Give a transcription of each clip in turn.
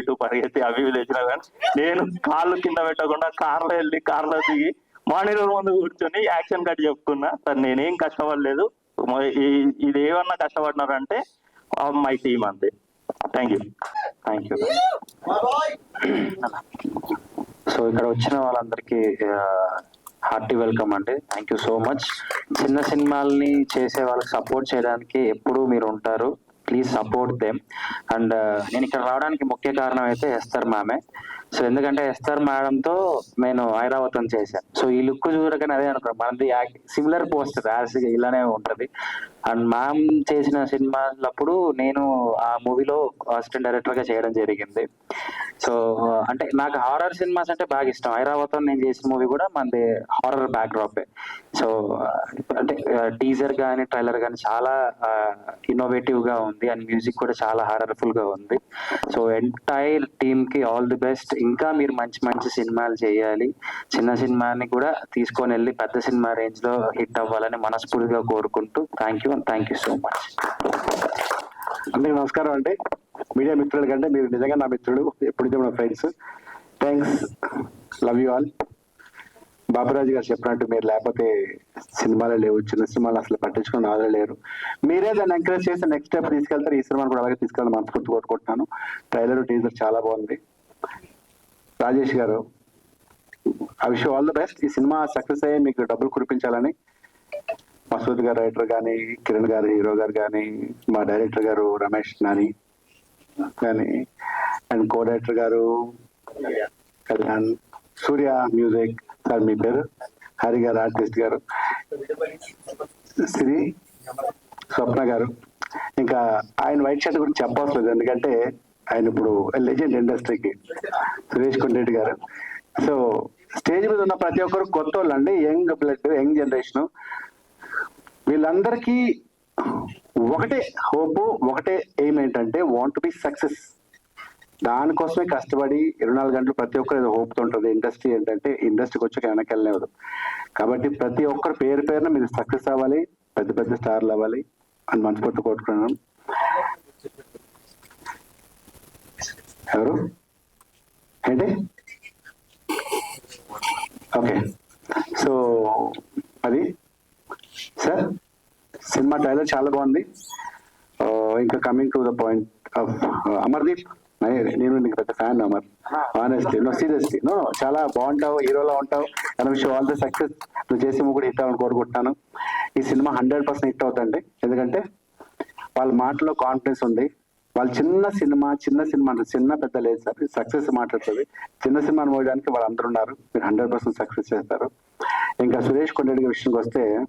ఇటు పరిగెత్తి అవి ఇవి కానీ నేను కాళ్ళు కింద పెట్టకుండా కార్లో వెళ్ళి కార్లో దిగి మానిటర్ ముందు కూర్చొని యాక్షన్ కట్ చెప్పుకున్నా. సార్ నేనేం కష్టపడలేదు. ఇది ఏమన్నా కష్టపడినారంటే మై టీమ్ అంతే. Thank you thank you so ఇక్కడ వచ్చిన వాళ్ళందరికీ హార్టీ వెల్కమ్ అండి. థ్యాంక్ యూ సో మచ్ చిన్న సినిమాల్ని చేసే వాళ్ళకి సపోర్ట్ చేయడానికి ఎప్పుడూ మీరు ఉంటారు. ప్లీజ్ సపోర్ట్ దెమ్ అండ్ నేను ఇక్కడ రావడానికి ముఖ్య కారణం అయితే ఎస్తర్ మ్యామే సో ఎందుకంటే ఎస్తర్ మేడంతో నేను ఐరావతం చేశాను సో ఈ లుక్ చూడగానే అదే అనుకున్నాను మనది సిమిలర్ పోస్టర్ ఇలానే ఉంటది. అండ్ మ్యామ్ చేసిన సినిమాలప్పుడు నేను ఆ మూవీలో అసిస్టెంట్ డైరెక్టర్గా చేయడం జరిగింది. సో అంటే నాకు హారర్ సినిమాస్ అంటే బాగా ఇష్టం. ఐరావతం నేను చేసిన మూవీ కూడా మనది హారర్ బ్యాక్ డ్రాప్ సో అంటే టీజర్ కానీ ట్రైలర్ కానీ చాలా ఇన్నోవేటివ్గా ఉంది. అండ్ మ్యూజిక్ కూడా చాలా హారర్ఫుల్గా ఉంది. సో ఎంటైర్ టీమ్కి ఆల్ ది బెస్ట్ ఇంకా మీరు మంచి మంచి సినిమాలు చేయాలి. చిన్న సినిమాని కూడా తీసుకొని వెళ్ళి పెద్ద సినిమా రేంజ్లో హిట్ అవ్వాలని మనస్ఫూర్తిగా కోరుకుంటూ thank you and thank you so much అందరికీ నమస్కారం అండి. మీడియా మిత్రుల కంటే మీరు నిజంగా నా మిత్రుడు ఎప్పుడైతే మన friends thanks love you all Baburaju గారు చెప్పినట్టు మీరు లేకపోతే సినిమాలో లేవు చిన్న సినిమాలు అసలు పట్టించుకుని ఆదరణ లేరు. మీరే దాన్ని ఎంకరేజ్ చేసి నెక్స్ట్ స్టెప్ తీసుకెళ్తారు. ఈ సినిమాని కూడా అలాగే తీసుకెళ్ళి మనస్ఫూర్తి కోరుకుంటున్నాను. ట్రైలర్ టీజర్ చాలా బాగుంది. రాజేష్ గారు I wish all the best ఈ సినిమా సక్సెస్ అయ్యి మీకు డబ్బులు కురిపించాలని మసూద్ గారు రైటర్ కానీ కిరణ్ గారు హీరో గారు కానీ మా డైరెక్టర్ గారు రమేష్ నాని కానీ అండ్ కో డైరెక్టర్ గారు కళ్యాణ్ సూర్య మ్యూజిక్ సార్ మీ పేరు? హరి గారు ఆర్టిస్ట్ గారు. శ్రీ స్వప్న గారు. ఇంకా ఆయన వైట్ షర్ట్ గురించి చెప్పవసలేదు ఎందుకంటే ఆయన ఇప్పుడు లెజెండ్ ఇండస్ట్రీకి సురేష్ కొండరెడ్డి గారు. సో స్టేజ్ మీద ఉన్న ప్రతి ఒక్కరు కొత్త వాళ్ళు అండి యంగ్ బ్లడ్ యంగ్ జనరేషన్ వీళ్ళందరికీ ఒకటే హోప్ ఒకటే ఎయిమ్ ఏంటంటే వాంట్ బి సక్సెస్ దానికోసమే కష్టపడి ఇరవై నాలుగు గంటలు ప్రతి ఒక్కరు ఏదో హోప్తో ఉంటుంది. ఇండస్ట్రీ ఏంటంటే ఇండస్ట్రీకి వచ్చాక వెనక్కి వెళ్ళలేదు కాబట్టి ప్రతి ఒక్కరు పేరు పేరున మీరు సక్సెస్ అవ్వాలి పెద్ద పెద్ద స్టార్లు అవ్వాలి అని మనస్ఫూర్తి కోరుకున్నాను ఎవరు? ఏంటి? ఓకే. సో అది. సార్ సినిమా ట్రైలర్ చాలా బాగుంది. ఆ, ఇంకా coming to the point of Amardeep నేను నీకు పెద్ద fan Amar. Honestly no seriously no చాలా బాగుంటావు హీరోలా ఉంటావు. అండ్ విషయం ఆల్ ద సక్సెస్ నువ్వు చేసే కూడా హిట్ అవ్వాలని కోరుకుంటున్నాను. ఈ సినిమా హండ్రెడ్ పర్సెంట్ హిట్ అవుతుంది ఎందుకంటే వాళ్ళ మాటలో కాన్ఫిడెన్స్ ఉంది. వాళ్ళు చిన్న సినిమా చిన్న సినిమా అంటే చిన్న పెద్ద లేదు సార్. సక్సెస్ మాట్లాడుతుంది. చిన్న సినిమాని మోయడానికి వాళ్ళు అందరూ ఉన్నారు. మీరు హండ్రెడ్ పర్సెంట్ సక్సెస్ చేస్తారు. ఇంకా సురేష్ కొండరెడ్డి గారి విషయానికి వస్తే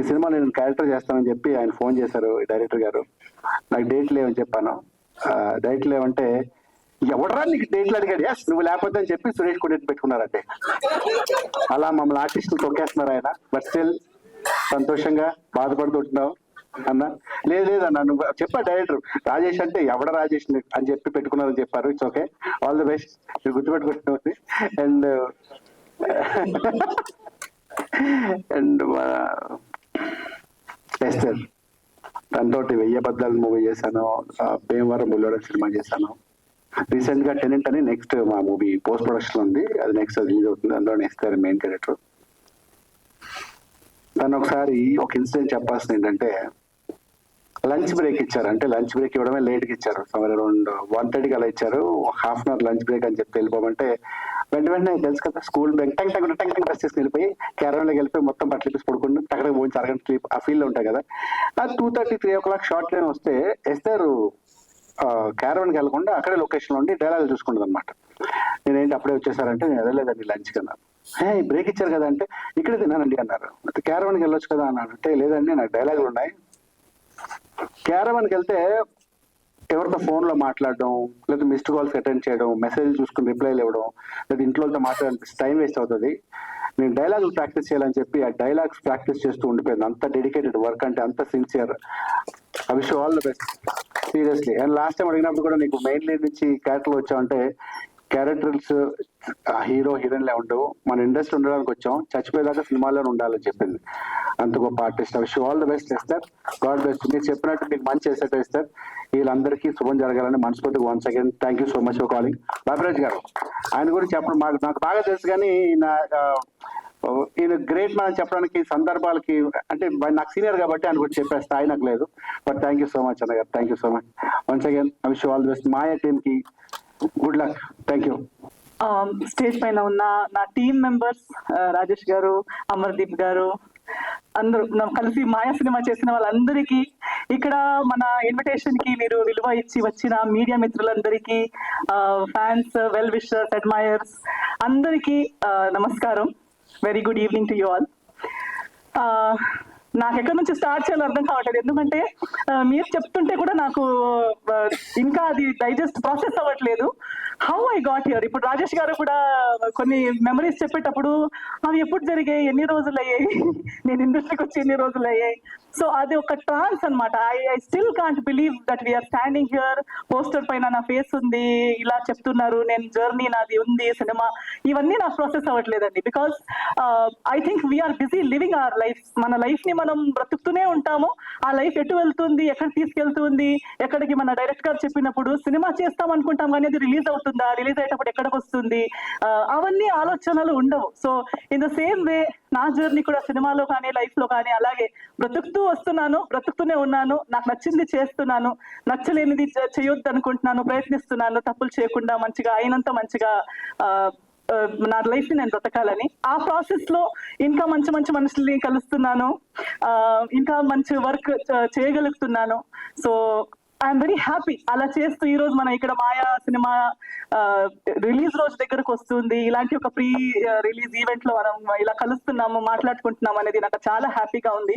ఈ సినిమా నేను క్యారెక్టర్ చేస్తానని చెప్పి ఆయన ఫోన్ చేశారు డైరెక్టర్ గారు. నాకు డేట్ లేవని చెప్పాను. డైట్ లేవంటే ఎవడరా నీకు డేట్లు అడిగాడు ఎస్ నువ్వు లేకపోతే అని చెప్పి సురేష్ కొండరెడ్డి పెట్టుకున్నారంటే అలా మమ్మల్ని ఆర్టిస్టులు తొక్కేస్తున్నారు ఆయన. బట్ స్టిల్ సంతోషంగా బాధపడుతుంటున్నావు అన్న. లేదు లేదు అన్న నువ్వు చెప్పా డైరెక్టర్. రాజేష్ అంటే ఎవడ రాజేష్ అని చెప్పి పెట్టుకున్నారని చెప్పారు. It's okay all the best నువ్వు గుర్తుపెట్టుకుంటున్నావు అండ్ అండ్ ఎస్టర్ తనతో వెయ్యి అబద్ధాలు మూవీ చేశాను భీమవరం బుల్లోడ సినిమా చేశాను. రీసెంట్గా టెనెంట్ అని నెక్స్ట్ మా మూవీ పోస్ట్ ప్రొడక్షన్ ఉంది. అది నెక్స్ట్ రిలీజ్ అవుతుంది. అందులో ఎస్టర్ మెయిన్ క్యారెక్టర్ తను ఒకసారి ఒక ఇన్సిడెంట్ చెప్పాల్సింది ఏంటంటే లంచ్ బ్రేక్ ఇచ్చారు. అంటే లంచ్ బ్రేక్ ఇవ్వడమే లేట్కి ఇచ్చారు. సమ్ అరౌండ్ వన్ థర్టీకి అలా ఇచ్చారు. Half an hour lunch break అని చెప్తే వెళ్ళిపోమంటే వెంట వెంటనే తెలుసు కదా స్కూల్ బ్యాగ్ టంగ్ టంగ్ టంగ్ టంగ్ డ్రెస్ తీసుకుని వెళ్ళిపోయి క్యారంలోకి వెళ్ళిపోయి మొత్తం బట్టలు తీసి పడుకుంటూ టక్కడ పోయి అరగంట స్లీప్ ఆ ఫీల్ ఉంటాయి కదా. ఆ two thirty three o'clock short line వస్తే ఎస్తారు క్యారవన్కి వెళ్ళకుండా అక్కడే లొకేషన్ ఉండి డైలాగ్ చూసుకుంటుంది అనమాట నేనేంటి అప్పుడే వచ్చేసారంటే నేను వెళ్ళలేదండి లంచ్కి అన్నారు బ్రేక్ ఇచ్చారు కదా అంటే ఇక్కడే తిన్నానండి అన్నారు. అయితే క్యారవన్కి వెళ్ళొచ్చు కదా అన్నాడు. అంటే లేదండి నాకు డైలాగులు ఉన్నాయి. క్యారవన్కి వెళ్తే ఎవరితో ఫోన్లో మాట్లాడడం లేదా మిస్డ్ కాల్స్ అటెండ్ చేయడం మెసేజ్ చూసుకుని రిప్లైలు ఇవ్వడం లేదా ఇంట్లో మాట్లాడడానికి టైం వేస్ట్ అవుతుంది. నేను డైలాగులు ప్రాక్టీస్ చేయాలని చెప్పి ఆ డైలాగ్స్ ప్రాక్టీస్ చేస్తూ ఉండిపోయింది. అంత డెడికేటెడ్ వర్క్ అంటే అంత sincere I wish all the best seriously and last time అడిగినప్పుడు కూడా నీకు మెయిన్ లీడ్ నుంచి క్యారెక్టర్ వచ్చావంటే క్యారెక్టర్స్ హీరో హీరోయిన్లే ఉండవు. మన ఇండస్ట్రీ ఉండడానికి వచ్చాం. చచ్చిపోయేదాకా సినిమాలో ఉండాలని చెప్పింది. అంత గొప్ప artist wish all the best ఇస్తారు గాడ్ బెస్ట్ మీరు చెప్పినట్టు మీకు మంచి చేసేట ఇస్తారు వీళ్ళందరికీ శుభం జరగాలని మనస్ఫూర్తిగా once again thank you so much for calling Babaraj గారు ఆయన గురించి చెప్పడం మాకు నాకు బాగా తెలుసు కానీ నా ఈయన గ్రేట్ మ్యాన్ చెప్పడానికి సందర్భాలకి అంటే నాకు సీనియర్ కాబట్టి ఆయన గురించి చెప్పే స్థాయి నాకు లేదు. But thank you so much అన్న గారు. Thank you so much once again I wish all the best Maya టీమ్కి good luck thank you stage పైన ఉన్న నా టీమ్ మెంబర్స్ రాజేష్ గారు అమర్దీప్ గారు అందరూ కలిసి మాయా సినిమా చేసిన వాళ్ళందరికీ ఇక్కడ మన ఇన్విటేషన్కి మీరు విలువ ఇచ్చి వచ్చిన మీడియా మిత్రులందరికీ ఫ్యాన్స్ వెల్ విషర్స్ అడ్మైర్స్ అందరికీ uh, నమస్కారం. Very good evening to you all నాకు ఎక్కడి నుంచి స్టార్ట్ చేయాలో అర్థం కావట్లేదు. ఎందుకంటే మీరు చెప్తుంటే కూడా నాకు ఇంకా అది డైజెస్ట్ ప్రాసెస్ అవ్వట్లేదు. హౌ ఐ గాట్ హియర్ ఇప్పుడు రాజేష్ గారు కూడా కొన్ని మెమరీస్ చెప్పేటప్పుడు అవి ఎప్పుడు జరిగాయి? ఎన్ని రోజులు అయ్యాయి నేను ఇండస్ట్రీకి వచ్చి ఎన్ని రోజులు అయ్యాయి సో అది ఒక ట్రాన్స్ అన్నమాట. I I still can't believe that we are standing here poster పైన నా ఫేస్ ఉంది ఇలా చెప్తున్నారు నేను జర్నీ నాది ఉంది సినిమా ఇవన్నీ నాకు process అవ్వట్లేదండి. Because I think we are busy living our life మన లైఫ్ని మనం బ్రతుకుతూనే ఉంటాము. ఆ లైఫ్ ఎటు వెళ్తుంది ఎక్కడ తీసుకెళ్తుంది ఎక్కడికి మన డైరెక్ట్ గారు చెప్పినప్పుడు సినిమా చేస్తాం అనుకుంటాం కానీ అది రిలీజ్ అవుతుందా? రిలీజ్ అయ్యేటప్పుడు ఎక్కడికి వస్తుంది? అవన్నీ ఆలోచనలు ఉండవు. So in the same way నా జర్నీ కూడా సినిమాలో కానీ లైఫ్లో కానీ అలాగే బ్రతుకుతూ వస్తున్నాను బ్రతుకుతూనే ఉన్నాను నాకు నచ్చింది చేస్తున్నాను నచ్చలేనిది చేయొద్దు అనుకుంటున్నాను ప్రయత్నిస్తున్నాను తప్పులు చేయకుండా మంచిగా అయినంత మంచిగా నా లైఫ్ నేను బ్రతకాలని. ఆ ప్రాసెస్లో ఇంకా మంచి మంచి మనుషుల్ని కలుస్తున్నాను ఇంకా మంచి వర్క్ చేయగలుగుతున్నాను. సో ఐఎమ్ వెరీ హ్యాపీ అలా చేస్తూ ఈ రోజు మనం ఇక్కడ మాయా సినిమా రిలీజ్ రోజు దగ్గరకు వస్తుంది. ఇలాంటి ఒక ప్రీ రిలీజ్ ఈవెంట్లో మనం ఇలా కలుస్తున్నాము మాట్లాడుకుంటున్నాం అనేది నాకు చాలా హ్యాపీగా ఉంది.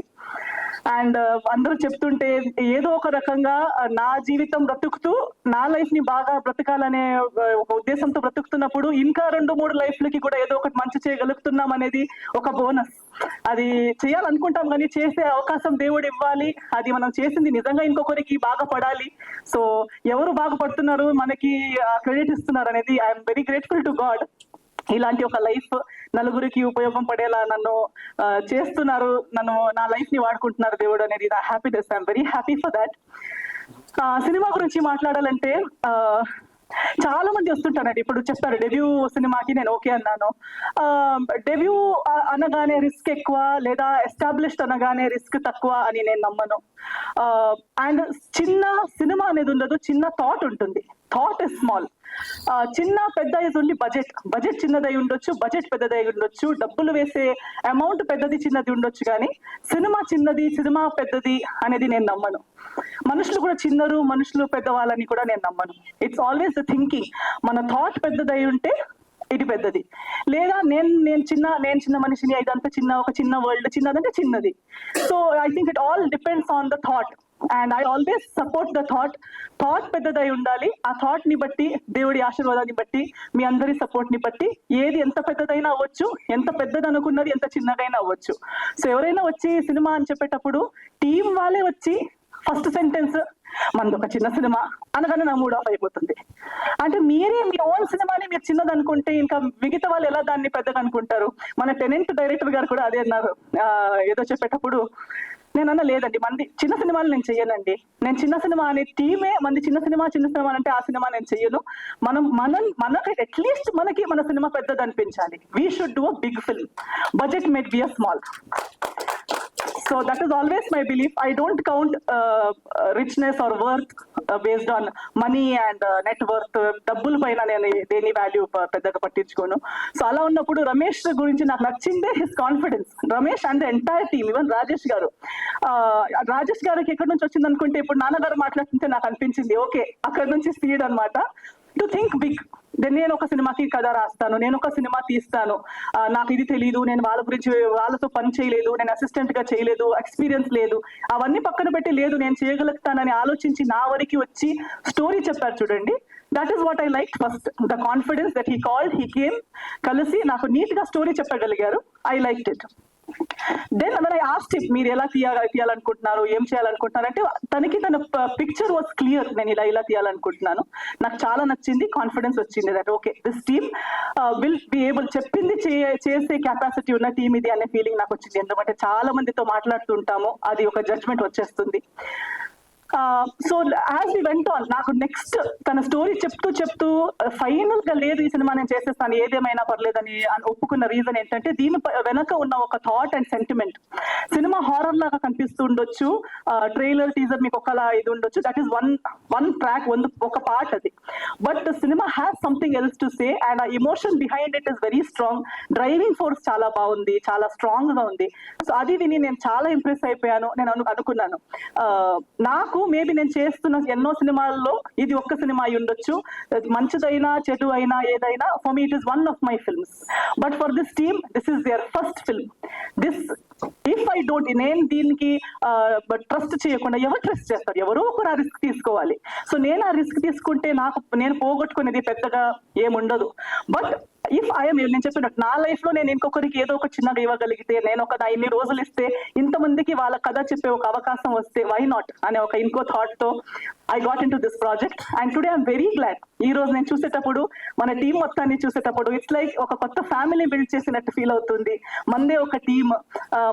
అండ్ అందరూ చెప్తుంటే ఏదో ఒక రకంగా నా జీవితం బ్రతుకుతూ నా లైఫ్ని బాగా బ్రతకాలనే ఒక ఉద్దేశంతో బ్రతుకుతున్నప్పుడు ఇంకా రెండు మూడు లైఫ్ లకి కూడా ఏదో ఒకటి మంచి చేయగలుగుతున్నాం అనేది ఒక బోనస్. అది చేయాలనుకుంటాం కానీ చేసే అవకాశం దేవుడు ఇవ్వాలి. అది మనం చేసింది నిజంగా ఇంకొకరికి బాగా పడాలి. ఉండాలి సో ఎవరు బాగుపడుతున్నారు? మనకి క్రెడిట్ ఇస్తున్నారు అనేది I'm very grateful to god. ఇలాంటి ఒక లైఫ్ నలుగురికి ఉపయోగం పడేలా నన్ను చేస్తున్నారు. నన్ను నా లైఫ్ని వాడుకుంటున్నారు దేవుడు అనేది నా happiness. I'm very happy for that. Cinema గురించి మాట్లాడాలంటే చాలా మంది వస్తుంటారండి. ఇప్పుడు చెప్తారు డెబ్యూ సినిమాకి నేను ఓకే అన్నాను. డెబ్యూ అనగానే రిస్క్ ఎక్కువ లేదా ఎస్టాబ్లిష్డ్ అనగానే రిస్క్ తక్కువ అని నేను నమ్మను. అండ్ చిన్న సినిమా అనేది ఉండదు చిన్న థాట్ ఉంటుంది. థాట్ ఇస్ స్మాల్ చిన్న పెద్ద ఉండి బడ్జెట్ బడ్జెట్ చిన్నదై ఉండొచ్చు బడ్జెట్ పెద్దదై ఉండొచ్చు డబ్బులు వేసే అమౌంట్ పెద్దది చిన్నది ఉండొచ్చు కానీ సినిమా చిన్నది సినిమా పెద్దది అనేది నేను నమ్మను. మనుషులు కూడా చిన్నరు మనుషులు పెద్దవాళ్ళని కూడా నేను నమ్మను. ఇట్స్ ఆల్వేస్ ద థింకింగ్ మన థాట్ పెద్దదై ఉంటే ఇది పెద్దది. లేదా నేను నేను చిన్న నేను చిన్న మనిషిని ఇదంతా చిన్న ఒక చిన్న వరల్డ్ చిన్నదంటే చిన్నది. So I think it all depends on the thought and I always support the thought thought పెద్దదై ఉండాలి. ఆ థాట్ని బట్టి దేవుడి ఆశీర్వాదాన్ని బట్టి మీ అందరి సపోర్ట్ని బట్టి ఏది ఎంత పెద్దదైనా అవ్వచ్చు ఎంత పెద్దది అనుకున్నది ఎంత చిన్నదైనా అవ్వచ్చు. సో ఎవరైనా వచ్చి సినిమా అని చెప్పేటప్పుడు టీం వాళ్ళే వచ్చి ఫస్ట్ సెంటెన్స్ మనది ఒక చిన్న సినిమా అనగానే నా మూడ్ ఆఫ్ అయిపోతుంది. అంటే మీరే మీ ఓన్ సినిమాని మీరు చిన్నది అనుకుంటే ఇంకా మిగతా వాళ్ళు ఎలా దాన్ని పెద్దది అనుకుంటారు? మన టెనెంట్ డైరెక్టర్ గారు కూడా అదే అన్నారు. ఏదో చెప్పేటప్పుడు నేను అన్న లేదండి. మంది చిన్న సినిమాలు నేను చెయ్యనండి. నేను చిన్న సినిమా అనే టీమే మంది చిన్న సినిమా చిన్న సినిమా అంటే ఆ సినిమా నేను చెయ్యను. మనం మనం మనకి అట్లీస్ట్ మనకి మన సినిమా పెద్దది అనిపించాలి we should do a big film budget made be a small So that is always my belief. I don't count uh, uh, richness or worth uh, based on money and uh, net worth. డబ్బుల పైన నేను దేని value పెద్దగా పట్టించుకోను. So అలా ఉన్నప్పుడు రమేష్ గురించి నాకు నచ్చిందే his confidence Ramesh and entire team even Rajesh గారు. రాజేష్ గారికి ఎక్కడి నుంచి వచ్చింది అనుకుంటే ఇప్పుడు నాన్నగారు మాట్లాడుతుంటే నాకు అనిపించింది ఓకే అక్కడ నుంచి స్పీడ్ అన్నమాట. టు థింక్ బిగ్ నేను ఒక సినిమాకి కథ రాస్తాను నేను ఒక సినిమా తీస్తాను. నాకు ఇది తెలియదు నేను వాళ్ళ గురించి వాళ్ళతో పని చేయలేదు నేను అసిస్టెంట్గా చేయలేదు ఎక్స్పీరియన్స్ లేదు. అవన్నీ పక్కన పెట్టి లేదు నేను చేయగలుగుతానని ఆలోచించి నా వరకు వచ్చి స్టోరీ చెప్పారు చూడండి. That is what I like first the confidence that he called he came కలిసి నాకు నీట్గా story చెప్పగలిగారు. I like it then then I asked మీరు ఎలా తీయాలి తీయాలనుకుంటున్నారు? ఏం చేయాలనుకుంటున్నారు? అంటే తనకి తన పిక్చర్ వాస్ క్లియర్ నేను ఇలా ఇలా తీయాలనుకుంటున్నాను. నాకు చాలా నచ్చింది కాన్ఫిడెన్స్ వచ్చింది. That okay this team will be able చెప్పింది చే- చేసే కెపాసిటీ ఉన్న టీం ఇది అనే ఫీలింగ్ నాకు వచ్చింది. ఎందుకంటే చాలా మందితో మాట్లాడుతుంటాము. అది ఒక జడ్జ్మెంట్ వచ్చేస్తుంది. సో యాజ్ వి వెంట నాకు నెక్స్ట్ తన స్టోరీ చెప్తూ చెప్తూ ఫైనల్గా లేదు ఈ సినిమా నేను చేసేస్తాను ఏదేమైనా పర్లేదని అని ఒప్పుకున్న రీజన్ ఏంటంటే దీని ప- వెనక ఉన్న ఒక thought and sentiment cinema horror లాగా కనిపిస్తూ ఉండొచ్చు ట్రైలర్ టీజర్ మీకు ఒకలా ఇది ఉండొచ్చు. That is one one track ఒక పార్ట్ అది. But cinema has something else to say and uh emotion behind it is very strong driving force చాలా బాగుంది చాలా స్ట్రాంగ్గా ఉంది. సో అది విని నేను చాలా ఇంప్రెస్ అయిపోయాను నేను అనుకున్నాను. నాకు నాకు మేబీ నేను చేస్తున్న ఎన్నో సినిమాల్లో ఇది ఒక్క సినిమా అయి ఉండొచ్చు. మంచిదైనా చెడు అయినా ఏదైనా for me it is one of my films but for this team this is their first film this if I don't నేను దీనికి ట్రస్ట్ చేయకుండా ఎవరు ట్రస్ట్ చేస్తారు? ఎవరో ఒకరు ఆ రిస్క్ తీసుకోవాలి. సో నేను ఆ రిస్క్ తీసుకుంటే నాకు నేను పోగొట్టుకునేది పెద్దగా ఏముండదు. బట్ ఇఫ్ ఐఎమ్ నేను చెప్పినట్టు నా లైఫ్లో నేను ఇంకొకరికి ఏదో ఒక చిన్నగా ఇవ్వగలిగితే నేను ఒక నా ఇన్ని రోజులు ఇస్తే ఇంతమందికి వాళ్ళ కథ చెప్పే ఒక అవకాశం వస్తే వై నాట్ అనే ఒక ఇంకో థాట్తో I got into this project and today I'm very glad ఈ రోజు నేను చూసేటప్పుడు మన టీం మొత్తాన్ని చూసేటప్పుడు ఇట్స్ లైక్ ఒక కొత్త ఫ్యామిలీ బిల్డ్ చేసినట్టు ఫీల్ అవుతుంది. మందే ఒక టీమ్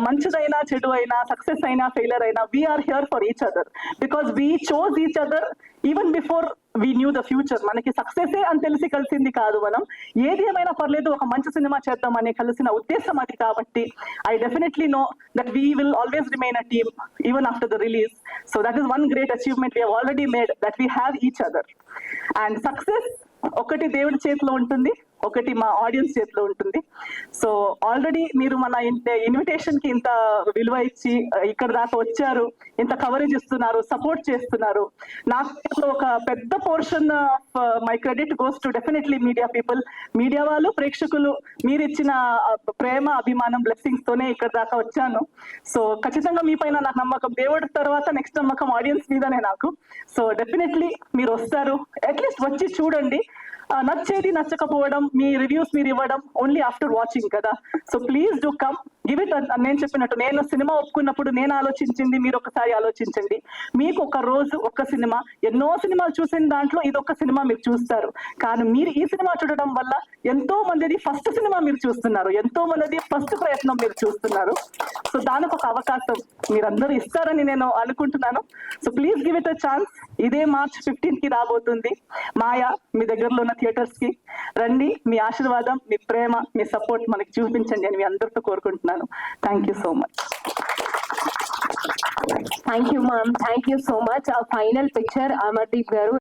మంచిదైనా చెడు అయినా సక్సెస్ అయినా ఫెయిలర్ అయినా we are here for each other because we chose each other even before we knew the future మనకి సక్సెస్ అని తెలిసి కలిసింది కాదు మనం. ఏది ఏమైనా పర్లేదు ఒక మంచి సినిమా చేద్దామని కలిసిన ఉద్దేశం అది కాబట్టి I definitely know that we will always remain a team even after the release so that is one great achievement we already made that we have each other and success ఒకటి దేవుడి చేతిలో ఉంటుంది ఒకటి మా ఆడియన్స్ చేతిలో ఉంటుంది. So already మీరు మన ఇన్విటేషన్కి ఇంత విలువ ఇచ్చి ఇక్కడ దాకా వచ్చారు ఇంత కవరేజ్ ఇస్తున్నారు సపోర్ట్ చేస్తున్నారు. నాకు ఒక పెద్ద portion of my credit goes to definitely media people media వాళ్ళు ప్రేక్షకులు మీరు ఇచ్చిన ప్రేమ అభిమానం బ్లెస్సింగ్స్ తోనే ఇక్కడ దాకా వచ్చాను. సో ఖచ్చితంగా మీ పైన నాకు నమ్మకం దేవుడి తర్వాత నెక్స్ట్ నమ్మకం ఆడియన్స్ మీదనే నాకు. సో డెఫినెట్లీ మీరు వస్తారు. అట్లీస్ట్ వచ్చి చూడండి. నచ్చేది నచ్చకపోవడం మీ రివ్యూస్ మీరు ఇవ్వడం ఓన్లీ ఆఫ్టర్ వాచింగ్ కదా. So please do come give it నేను చెప్పినట్టు నేను సినిమా ఒప్పుకున్నప్పుడు నేను ఆలోచించింది మీరు ఒకసారి ఆలోచించండి. మీకు ఒక రోజు ఒక సినిమా ఎన్నో సినిమాలు చూసిన దాంట్లో ఇది ఒక సినిమా మీరు చూస్తారు. కానీ మీరు ఈ సినిమా చూడడం వల్ల ఎంతో మందిది ఫస్ట్ సినిమా మీరు చూస్తున్నారు. ఎంతో మందిది ఫస్ట్ ప్రయత్నం మీరు చూస్తున్నారు. సో దానికి ఒక అవకాశం మీరందరూ ఇస్తారని నేను అనుకుంటున్నాను. So please give it a chance ఇదే మార్చ్ ఫిఫ్టీన్కి రాబోతుంది. మాయా మీ దగ్గరలో ఉన్న థియేటర్స్కి రండి మీ ఆశీర్వాదం మీ ప్రేమ మీ సపోర్ట్ మనకి చూపించండి అని మీ అందరితో కోరుకుంటున్నాను. Thank you so much thank you ma'am thank you so much ఆ ఫైనల్ పిక్చర్ అమర్దీప్ గారు.